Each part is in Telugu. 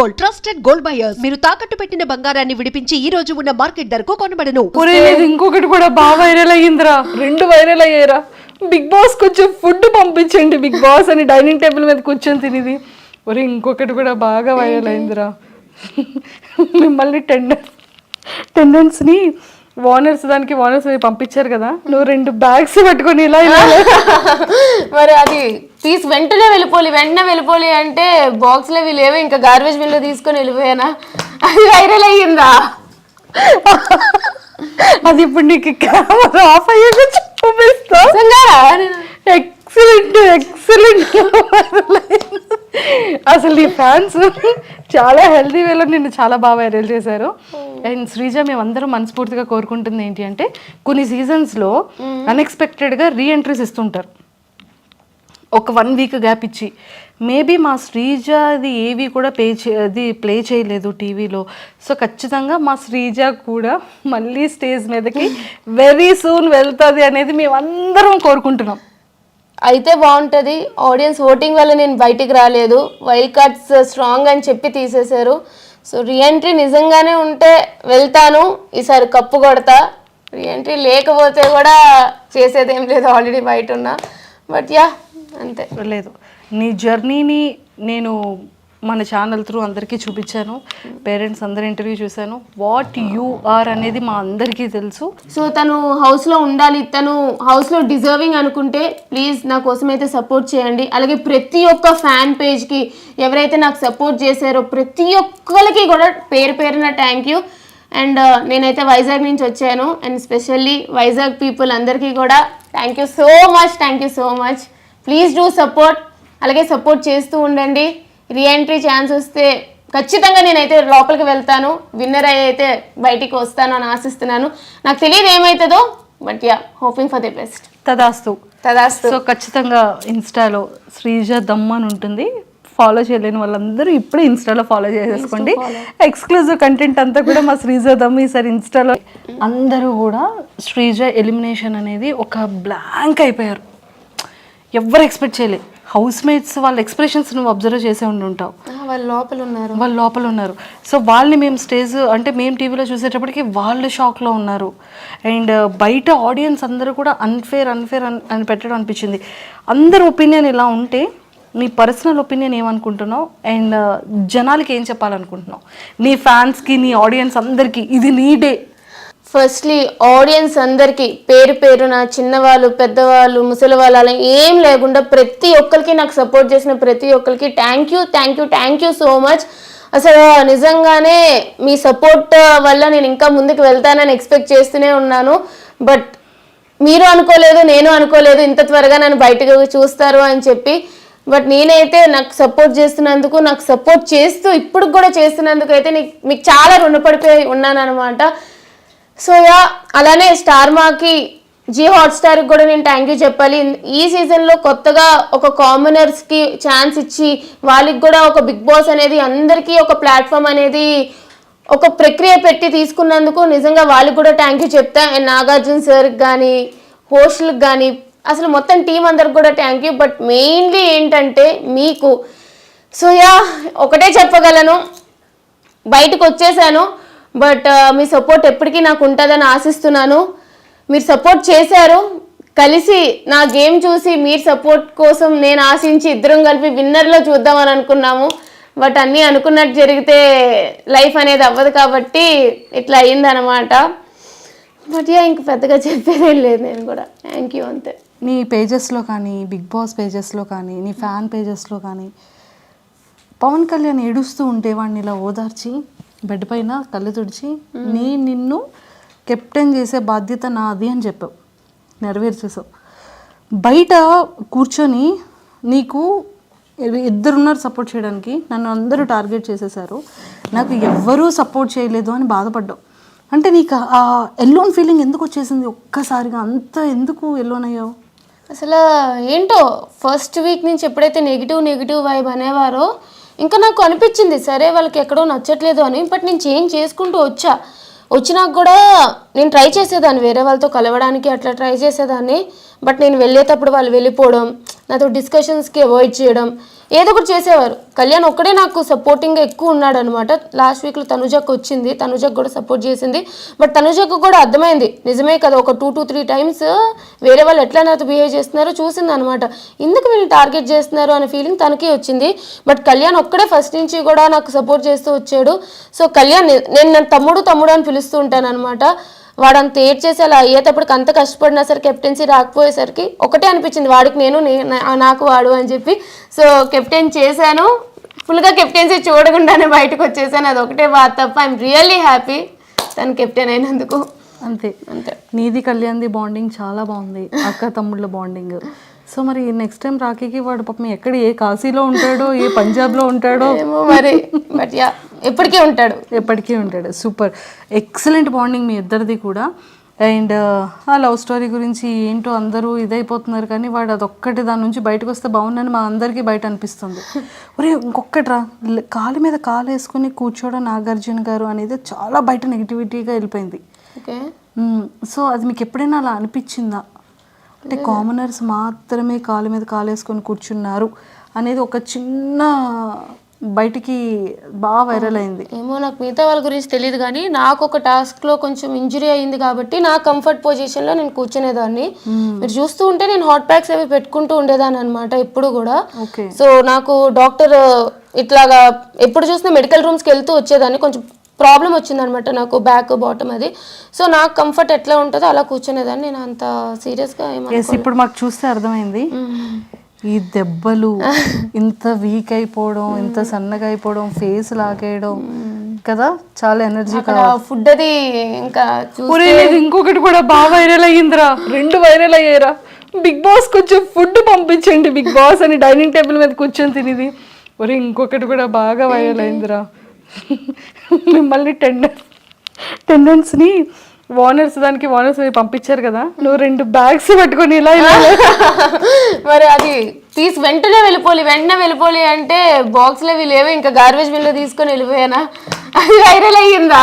గోల్డ్ ట్రస్టెడ్ గోల్డ్ బయర్స్ మీరు తాకట్టు పెట్టిన బంగారాన్ని విడిపించి ఈ రోజు ఉన్న మార్కెట్ ధరకు కొనబడను. ఇంకొకటి కూడా బాగా వైరల్ అయ్యిందిరా. రెండు వైరల్ అయ్యారా బిగ్ బాస్ కొంచెం ఫుడ్ పంపించండి బిగ్ బాస్ అని డైనింగ్ టేబుల్ మీద కూర్చొని తినేది. ఒరే ఇంకొకటి కూడా బాగా వైరల్ అయిందిరా మిమ్మల్ని టెండర్ టెండెన్స్ని వానర్స్ దానికి వానర్స్ పంపించారు కదా. నువ్వు రెండు బ్యాగ్స్ పట్టుకొని ఇలా ఇలా మరి అది తీసి వెంటనే వెళ్ళిపోలి వెంటనే వెళ్ళిపోలి అంటే బాక్స్లో లేవు ఇంకా గార్బేజ్ బిన్లో తీసుకొని వెళ్ళిపోయానా? అది వైరల్ అయ్యిందా? అది ఇప్పుడు నీకు కెమెరా ఆఫ్ అయ్యాక చూపిస్తా? ఎక్సలెంట్ ఎక్సలెంట్ అసలు నీ ఫ్యాన్స్ చాలా హెల్దీ వేలో నిన్ను చాలా బాగా వైరల్ చేశారు. అండ్ శ్రీజ మేమందరం మనస్ఫూర్తిగా కోరుకుంటుంది ఏంటి అంటే కొన్ని సీజన్స్లో అన్ఎక్స్పెక్టెడ్గా రీ ఎంట్రీస్ ఇస్తుంటారు. ఒక వన్ వీక్ గ్యాప్ ఇచ్చి మేబీ మా శ్రీజ అది ఏవి కూడా పే చే అది ప్లే చేయలేదు టీవీలో సో ఖచ్చితంగా మా శ్రీజ కూడా మళ్ళీ స్టేజ్ మీదకి వెరీ సూన్ వెళ్తుంది అనేది మేమందరం కోరుకుంటున్నాం. అయితే బాగుంటది. ఆడియన్స్ ఓటింగ్ వల్ల నేను బయటికి రాలేదు. వైల్డ్ కార్డ్స్ స్ట్రాంగ్ అని చెప్పి తీసేశారు. సో రీఎంట్రీ నిజంగానే ఉంటే వెళ్తాను ఈసారి కప్పు కొడతా. రీఎంట్రీ లేకపోతే కూడా చేసేది ఏం లేదు ఆల్రెడీ బయట ఉన్నా. బట్ యా అంతే. లేదు. నీ జర్నీని నేను మన ఛానల్ త్రూ అందరికీ చూపించాను. పేరెంట్స్ అందరి ఇంటర్వ్యూ చూశాను. వాట్ యు ఆర్ అనేది మా అందరికీ తెలుసు. సో తను హౌస్లో ఉండాలి తను హౌస్లో డిజర్వింగ్ అనుకుంటే ప్లీజ్ నా కోసం అయితే సపోర్ట్ చేయండి. అలాగే ప్రతి ఒక్క ఫ్యాన్ పేజ్కి ఎవరైతే నాకు సపోర్ట్ చేశారో ప్రతి ఒక్కరికి కూడా పేరు పేరున థ్యాంక్ యూ అండ్ నేనైతే వైజాగ్ నుంచి వచ్చాను. అండ్ స్పెషల్లీ వైజాగ్ పీపుల్ అందరికీ కూడా thank you so much thank you so much please do support అలాగే సపోర్ట్ చేస్తూ ఉండండి. రీఎంట్రీ ఛాన్స్ వస్తే ఖచ్చితంగా నేనైతే లోపలికి వెళ్తాను. విన్నర్ అయితే బయటికి వస్తాను అని ఆశిస్తున్నాను. నాకు తెలియదు ఏమవుతుందో but yeah hoping for the best తదాస్తు. తదాస్తు. సో ఖచ్చితంగా ఇన్స్టాలో శ్రీజ దమ్ అని ఉంటుంది. ఫాలో చేయలేని వాళ్ళందరూ ఇప్పుడే ఇన్స్టాలో ఫాలో చేసేసుకోండి. ఎక్స్క్లూజివ్ కంటెంట్ అంతా కూడా మా శ్రీజ దమ్ ఈసారి ఇన్స్టాలో అందరూ కూడా శ్రీజ ఎలిమినేషన్ అనేది ఒక బ్లాంక్ అయిపోయారు. ఎవ్వరు ఎక్స్పెక్ట్ చేయలే హౌస్ మేట్స్ వాళ్ళ ఎక్స్ప్రెషన్స్ నువ్వు అబ్జర్వ్ చేసే ఉండి ఉంటావు వాళ్ళు లోపల ఉన్నారు వాళ్ళు లోపల ఉన్నారు సో వాళ్ళని మేము స్టేజ్ అంటే మేము టీవీలో చూసేటప్పటికి వాళ్ళు షాక్లో ఉన్నారు. అండ్ బయట ఆడియన్స్ అందరూ కూడా అన్ఫేర్ అన్ఫేర్ అని పెట్టడం అనిపించింది. అందరి ఒపీనియన్ ఇలా ఉంటే నీ పర్సనల్ ఒపీనియన్ ఏమనుకుంటున్నావు? అండ్ జనాలకి ఏం చెప్పాలనుకుంటున్నావు? నీ ఫ్యాన్స్కి నీ ఆడియన్స్ అందరికీ ఇది నీ డే ఫస్ట్లీ ఆడియన్స్ అందరికీ పేరు పేరున చిన్నవాళ్ళు పెద్దవాళ్ళు ముసలి వాళ్ళు అలా ఏం లేకుండా ప్రతి ఒక్కరికి నాకు సపోర్ట్ చేసిన ప్రతి ఒక్కరికి thank you thank you thank you so much అసలు నిజంగానే మీ సపోర్ట్ వల్ల నేను ఇంకా ముందుకు వెళ్తానని ఎక్స్పెక్ట్ చేస్తూనే ఉన్నాను. బట్ మీరు అనుకోలేదు నేను అనుకోలేదు ఇంత త్వరగా నన్ను బయటకు చూస్తారు అని చెప్పి. బట్ నేనైతే నాకు సపోర్ట్ చేస్తున్నందుకు నాకు సపోర్ట్ చేస్తూ ఇప్పుడు కూడా చేస్తున్నందుకు అయితే నీకు మీకు చాలా రుణపడిపోయి ఉన్నాను అనమాట సో యా అలానే స్టార్ మాకి జీ హాట్స్టార్కి కూడా నేను థ్యాంక్ యూ చెప్పాలి. ఈ సీజన్లో కొత్తగా ఒక కామనర్స్కి ఛాన్స్ ఇచ్చి వాళ్ళకి కూడా ఒక బిగ్ బాస్ అనేది అందరికీ ఒక ప్లాట్ఫామ్ అనేది ఒక ప్రక్రియ పెట్టి తీసుకున్నందుకు నిజంగా వాళ్ళకి కూడా థ్యాంక్ యూ చెప్తా. అండ్ నాగార్జున సార్కి కానీ హోస్ట్లకు కానీ అసలు మొత్తం టీం అందరికి కూడా థ్యాంక్ యూ బట్ మెయిన్లీ ఏంటంటే మీకు సో యా ఒకటే చెప్పగలను. బయటకు వచ్చేసాను బట్ మీ సపోర్ట్ ఎప్పటికీ నాకు ఉంటుందని ఆశిస్తున్నాను. మీరు సపోర్ట్ చేశారు. కలిసి నా గేమ్ చూసి మీరు సపోర్ట్ కోసం నేను ఆశించి ఇద్దరం కలిపి విన్నర్లో చూద్దామని అనుకున్నాము. బట్ అన్నీ అనుకున్నట్టు జరిగితే లైఫ్ అనేది అవ్వదు కాబట్టి ఇట్లా అయ్యిందనమాట బట్ యా ఇంక పెద్దగా చెప్పేదేం లేదు నేను కూడా. థ్యాంక్ యూ అంతే. నీ పేజెస్లో కానీ బిగ్ బాస్ పేజెస్లో కానీ నీ ఫ్యాన్ పేజెస్లో కానీ పవన్ కళ్యాణ్ ఏడుస్తూ ఉంటే వాడిని ఇలా ఓదార్చి బెడ్ పైన కళ్ళు తుడిచి నీ నిన్ను కెప్టెన్ చేసే బాధ్యత నాది అని చెప్పావు. నెరవేర్చేసావు బయట కూర్చొని నీకు ఇద్దరున్నారు సపోర్ట్ చేయడానికి. నన్ను అందరూ టార్గెట్ చేసేసారు నాకు ఎవ్వరూ సపోర్ట్ చేయలేదు అని బాధపడ్డావు. అంటే నీకు ఆ ఎల్లోన్ ఫీలింగ్ ఎందుకు వచ్చేసింది? ఒక్కసారిగా అంత ఎందుకు ఎల్లోన్ అయ్యావు? అసలు ఏంటో ఫస్ట్ వీక్ నుంచి ఎప్పుడైతే నెగిటివ్ నెగిటివ్ వైబ్ అనేవారో ఇంకా నాకు అనిపించింది సరే వాళ్ళకి ఎక్కడో నచ్చట్లేదు అని. బట్ నేను చేంజ్ చేసుకుంటూ వచ్చా? వచ్చినాక కూడా నేను ట్రై చేసేదాన్ని వేరే వాళ్ళతో కలవడానికి అట్లా ట్రై చేసేదాన్ని. బట్ నేను వెళ్ళేటప్పుడు వాళ్ళు వెళ్ళిపోవడం నాతో డిస్కషన్స్కి అవాయిడ్ చేయడం ఏదో ఒకటి చేసేవారు. కళ్యాణ్ ఒక్కడే నాకు సపోర్టింగ్గా ఎక్కువ ఉన్నాడు అనమాట లాస్ట్ వీక్లో తనుజకు వచ్చింది. తనుజకు కూడా సపోర్ట్ చేసింది. బట్ తనుజకు కూడా అర్థమైంది. నిజమే కదా ఒక టూ టూ త్రీ టైమ్స్ వేరే వాళ్ళు ఎట్లా నాతో బిహేవ్ చేస్తున్నారో చూసింది అనమాట ఎందుకు వీళ్ళు టార్గెట్ చేస్తున్నారు అనే ఫీలింగ్ తనకే వచ్చింది. బట్ కళ్యాణ్ ఒక్కడే ఫస్ట్ నుంచి కూడా నాకు సపోర్ట్ చేస్తూ వచ్చాడు. సో కళ్యాణ్ నేను తమ్ముడు తమ్ముడు అని పిలుస్తూ ఉంటాను అనమాట వాడు అంత ఏడ్ చేసి అలా అయ్యేటప్పటికి అంత కష్టపడినా సరే కెప్టెన్సీ రాకపోయేసరికి ఒకటే అనిపించింది వాడికి నేను నాకు వాడు అని చెప్పి. సో కెప్టెన్ చేశాను. ఫుల్గా కెప్టెన్సీ చూడకుండానే బయటకు వచ్చేసాను. అది ఒకటే బాధ తప్ప ఐఎమ్ రియల్లీ హ్యాపీ తను కెప్టెన్ అయినందుకు. అంతే. అంతే. నీది కళ్యాణ్ది బాండింగ్ చాలా బాగుంది అక్క తమ్ముళ్ళ బాండింగ్. సో మరి నెక్స్ట్ టైం రాఖీకి వాడు పాపం ఎక్కడ ఏ కాశీలో ఉంటాడో ఏ పంజాబ్లో ఉంటాడో? ఏమో మరి. బట్ యా ఎప్పటికీ ఉంటాడు. ఎప్పటికీ ఉంటాడు. సూపర్. ఎక్సలెంట్ బాండింగ్ మీ ఇద్దరిది కూడా. అండ్ ఆ లవ్ స్టోరీ గురించి ఏంటో అందరూ ఇదైపోతున్నారు కానీ వాడు అదొక్కటి దాని నుంచి బయటకు వస్తే బాగుందని మా అందరికీ బయట అనిపిస్తుంది. ఒరే ఇంకొకటి రా ల- కాలు మీద కాలు వేసుకుని కూర్చోవడం నాగార్జున గారు అనేది చాలా బయట నెగిటివిటీగా వెళ్ళిపోయింది. ఓకే. సో అది మీకు ఎప్పుడైనా అలా అనిపించిందా? అంటే కామనర్స్ మాత్రమే కాలు మీద కాలు వేసుకొని కూర్చున్నారు అనేది ఒక చిన్న బయటికి బాగా వైరల్ అయింది. ఏమో నాకు మిగతా వాళ్ళ గురించి తెలియదు కానీ నాకు ఒక టాస్క్లో కొంచెం ఇంజురీ అయింది కాబట్టి నా కంఫర్ట్ పొజిషన్లో నేను కూర్చునేదాన్ని. మీరు చూస్తూ ఉంటే నేను హాట్ ప్యాక్స్ అవి పెట్టుకుంటూ ఉండేదాన్ని అనమాట ఎప్పుడు కూడా. సో నాకు డాక్టర్ ఇట్లాగా ఎప్పుడు చూసినా మెడికల్ రూమ్స్కి వెళ్తూ వచ్చేదాన్ని. కొంచెం ప్రాబ్లం వచ్చిందనమాట నాకు బ్యాక్ బాటమ్ అది. సో నాకు కంఫర్ట్ ఎట్లా ఉంటుందో అలా కూర్చునేదాన్ని. నేను అంత సీరియస్గా ఇప్పుడు మాకు చూస్తే అర్థమైంది. ఈ దెబ్బలు ఇంత వీక్ అయిపోవడం ఇంత సన్నగా అయిపోవడం ఫేస్ లాగేయడం కదా? చాలా ఎనర్జీ ఫుడ్ అది ఇంకా ఇంకొకటి కూడా బాగా వైరల్ అయ్యిందిరా. రెండు వైరల్ అయ్యారా బిగ్ బాస్ కొంచెం ఫుడ్ పంపించండి బిగ్ బాస్ అని డైనింగ్ టేబుల్ మీద కూర్చొని తినేది. ఒరే ఇంకొకటి కూడా బాగా వైరల్ అయిందిరా మిమ్మల్ని టెండర్ టెండెన్స్ని వానర్స్ దానికి వానర్స్ పంపించారు కదా? నువ్వు రెండు బ్యాగ్స్ పట్టుకొని ఇలా ఇలా మరి అది తీసి వెంటనే వెళ్ళిపోలి వెంటనే వెళ్ళిపోలి అంటే బాక్స్లో లేవు ఇంకా గార్బేజ్ బిన్లో తీసుకొని వెళ్ళిపోయానా? అది వైరల్ అయ్యిందా?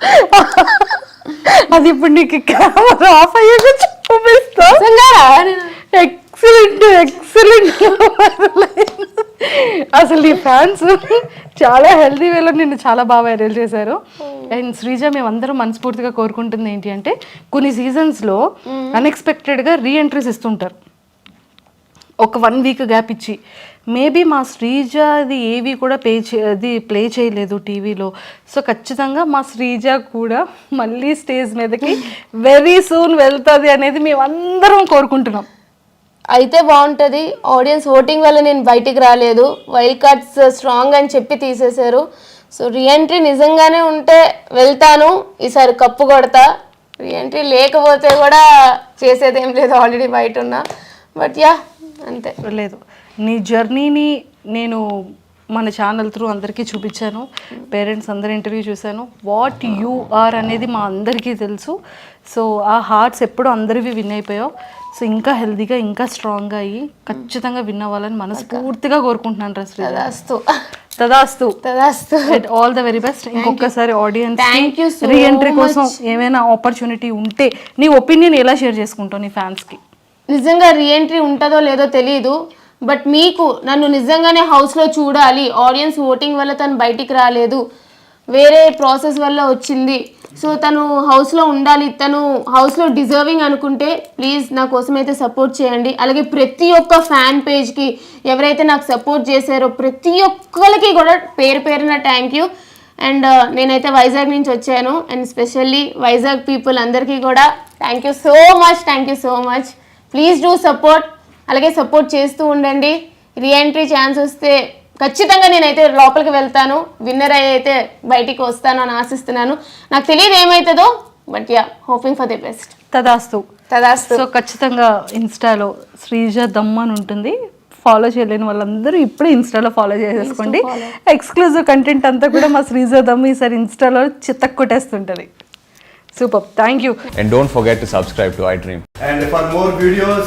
అది ఇప్పుడు నీకు కెమెరా ఆఫ్ అయ్యాక చూపిస్తా? ఎక్సలెంట్ ఎక్సలెంట్ అసలు నీ ఫ్యాన్స్ చాలా హెల్తీ వేలో నిన్ను చాలా బాగా వైరల్ చేశారు. అండ్ శ్రీజ మేమందరం మనస్ఫూర్తిగా కోరుకుంటుంది ఏంటి అంటే కొన్ని సీజన్స్లో అన్ఎక్స్పెక్టెడ్గా రీఎంట్రీస్ ఇస్తుంటారు. ఒక వన్ వీక్ గ్యాప్ ఇచ్చి మేబీ మా శ్రీజ అది ఏవి కూడా పే చే అది ప్లే చేయలేదు టీవీలో. సో ఖచ్చితంగా మా శ్రీజ కూడా మళ్ళీ స్టేజ్ మీదకి వెరీ సూన్ వెళ్తుంది అనేది మేమందరం కోరుకుంటున్నాం. అయితే బాగుంటుంది. ఆడియన్స్ ఓటింగ్ వల్ల నేను బయటికి రాలేదు. వైల్డ్ కార్డ్స్ స్ట్రాంగ్ అని చెప్పి తీసేశారు. సో రీఎంట్రీ నిజంగానే ఉంటే వెళ్తాను. ఈసారి కప్పు కొడతా. రీఎంట్రీ లేకపోతే కూడా చేసేదేం లేదు. ఆల్రెడీ బయట ఉన్నా. బట్ యా అంతే. లేదు. నీ జర్నీని నేను మన ఛానల్ త్రూ అందరికీ చూపించాను. పేరెంట్స్ అందరి ఇంటర్వ్యూ చూశాను. వాట్ యు ఆర్ అనేది మా అందరికీ తెలుసు. సో ఆ హార్ట్స్ ఎప్పుడు అందరివి విన్ అయిపోయావు. సో ఇంకా హెల్తీగా ఇంకా స్ట్రాంగ్గా అయ్యి ఖచ్చితంగా విన్ అవ్వాలని మనస్ఫూర్తిగా కోరుకుంటున్నాను రా శ్రీజ తదాస్తు. తదాస్తు. తదాస్తు. ఆల్ ద వెరీ బెస్ట్ ఇంకొకసారి ఆడియన్స్ you so రీఎంట్రీ కోసం ఏమైనా ఆపర్చునిటీ ఉంటే నీ ఒపీనియన్ ఎలా షేర్ చేసుకుంటావు నీ ఫ్యాన్స్కి నిజంగా రీఎంట్రీ ఉంటుందో లేదో తెలియదు బట్ మీకు నన్ను నిజంగానే హౌస్లో చూడాలి. ఆడియన్స్ ఓటింగ్ వల్ల తను బయటికి రాలేదు. వేరే ప్రాసెస్ వల్ల వచ్చింది. సో తను హౌస్లో ఉండాలి తను హౌస్లో డిజర్వింగ్ అనుకుంటే ప్లీజ్ నా కోసం అయితే సపోర్ట్ చేయండి. అలాగే ప్రతి ఒక్క ఫ్యాన్ పేజ్కి ఎవరైతే నాకు సపోర్ట్ చేశారో ప్రతి ఒక్కరికి కూడా పేరు పేరున థ్యాంక్ యూ అండ్ నేనైతే వైజాగ్ నుంచి వచ్చాను. అండ్ స్పెషల్లీ వైజాగ్ పీపుల్ అందరికీ కూడా thank you so much thank you so much please do support అలాగే సపోర్ట్ చేస్తూ ఉండండి. రీఎంట్రీ ఛాన్స్ వస్తే ఖచ్చితంగా నేనైతే లోపలికి వెళ్తాను. విన్నర్ అయితే బయటికి వస్తాను అని ఆశిస్తున్నాను. నాకు తెలియదు ఏమవుతుందో but yeah hoping for the best తదాస్తు. తదాస్తు. సో ఖచ్చితంగా ఇన్స్టాలో శ్రీజ దమ్ అని ఉంటుంది. ఫాలో చేయలేని వాళ్ళందరూ ఇప్పుడే ఇన్స్టాలో ఫాలో చేసేసుకోండి. ఎక్స్క్లూజివ్ కంటెంట్ అంతా కూడా మా శ్రీజ దమ్ ఈసారి ఇన్స్టాలో చిత్తకు కొట్టేస్తుంటుంది. Super thank you And don't forget to subscribe to iDream. And for more videos,